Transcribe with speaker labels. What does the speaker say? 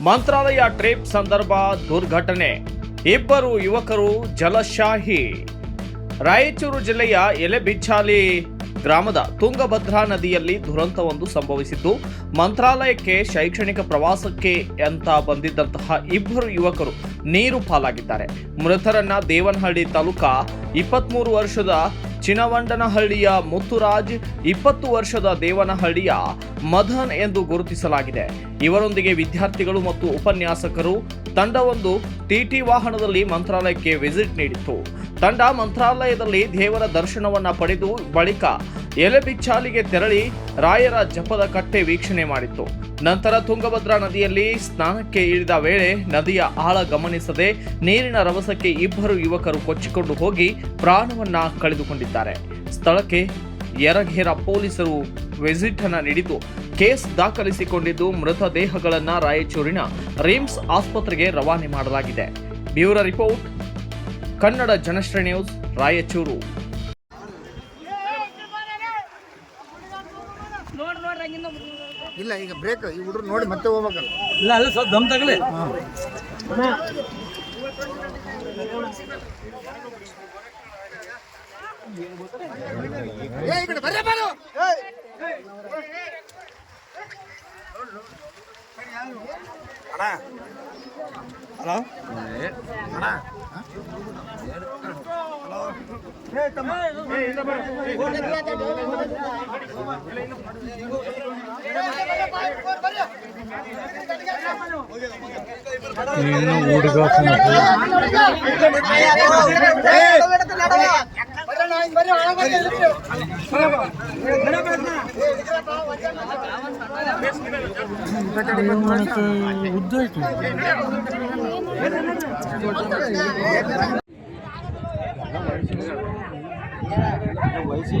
Speaker 1: ಮಂತ್ರಾಲಯ trip ಸಂದರ್ಭ ದುರ್ಘಟನೆ. ಇಬ್ಬರು ಯುವಕರು ಜಲಶಾಹಿ. ರಾಯಚೂರು ಜಿಲ್ಲೆಯ ಎಲೆಬಿಚ್ಚಾಲಿ ಗ್ರಾಮದ ತುಂಗಭದ್ರಾ ನದಿಯಲ್ಲಿ ದುರಂತವೊಂದು ಸಂಭವಿಸಿದ್ದು, ಮಂತ್ರಾಲಯಕ್ಕೆ ಶೈಕ್ಷಣಿಕ ಪ್ರವಾಸಕ್ಕೆ ಅಂತ ಬಂದಿದ್ದಂತಹ ಇಬ್ಬರು ಯುವಕರು ನೀರು ಪಾಲಾಗಿದ್ದಾರೆ. ಮೃತರನ್ನ ದೇವನಹಳ್ಳಿ ತಾಲೂಕಾ ಇಪ್ಪತ್ತ್ಮೂರು ವರ್ಷದ ಚಿನವಂಡನಹಳ್ಳಿಯ ಮುತ್ತುರಾಜ್ ಇಪ್ಪತ್ತು ವರ್ಷದ ದೇವನಹಳ್ಳಿಯ ಮಧನ್ ಎಂದು ಗುರುತಿಸಲಾಗಿದೆ. ಇವರೊಂದಿಗೆ ವಿದ್ಯಾರ್ಥಿಗಳು ಮತ್ತು ಉಪನ್ಯಾಸಕರು ತಂಡವೊಂದು ಟಿಟಿ ವಾಹನದಲ್ಲಿ ಮಂತ್ರಾಲಯಕ್ಕೆ ವಿಸಿಟ್ ನೀಡಿತ್ತು. ತಂಡ ಮಂತ್ರಾಲಯದಲ್ಲಿ ದೇವರ ದರ್ಶನವನ್ನ ಪಡೆದು ಬಳಿಕ ಎಲೆಬಿಚ್ಚಾಲಿಗೆ ತೆರಳಿ ರಾಯರ ಜಪದ ಕಟ್ಟೆ ವೀಕ್ಷಣೆ ಮಾಡಿತ್ತು. ನಂತರ ತುಂಗಭದ್ರಾ ನದಿಯಲ್ಲಿ ಸ್ನಾನಕ್ಕೆ ಇಳಿದ ವೇಳೆ ನದಿಯ ಆಳ ಗಮನಿಸದೆ ನೀರಿನ ರಭಸಕ್ಕೆ ಇಬ್ಬರು ಯುವಕರು ಕೊಚ್ಚಿಕೊಂಡು ಹೋಗಿ ಪ್ರಾಣವನ್ನ ಕಳೆದುಕೊಂಡಿದ್ದಾರೆ. ಸ್ಥಳಕ್ಕೆ ಯರಘೇರ ಪೊಲೀಸರು ವಿಸಿಟ್ ಅನ್ನ ನೀಡಿದ್ದು, ಕೇಸ್ ದಾಖಲಿಸಿಕೊಂಡಿದ್ದು ಮೃತದೇಹಗಳನ್ನ ರಾಯಚೂರಿನ ರಿಮ್ಸ್ ಆಸ್ಪತ್ರೆಗೆ ರವಾನೆ ಮಾಡಲಾಗಿದೆ. Bureau report, Kannada Janashri news, Raichur.
Speaker 2: ಇಲ್ಲ ಈಗ ಬ್ರೇಕ್ ಈ ಹುಡುಗರು ನೋಡಿ ಮತ್ತೆ ಹೋಗ್ಬೇಕಲ್ಲ
Speaker 3: ಇಲ್ಲ ಅಲ್ಲ ಸ್ವಲ್ಪ ದಮ್ ತಗಲಿ
Speaker 2: ಏ ಈ ಕಡೆ ಬರ್ರಿ ಬಾರು ಹಲೋ ಅಣ್ಣ
Speaker 3: నేను ఊడిగా మనకి ఉద్యోగం వయసు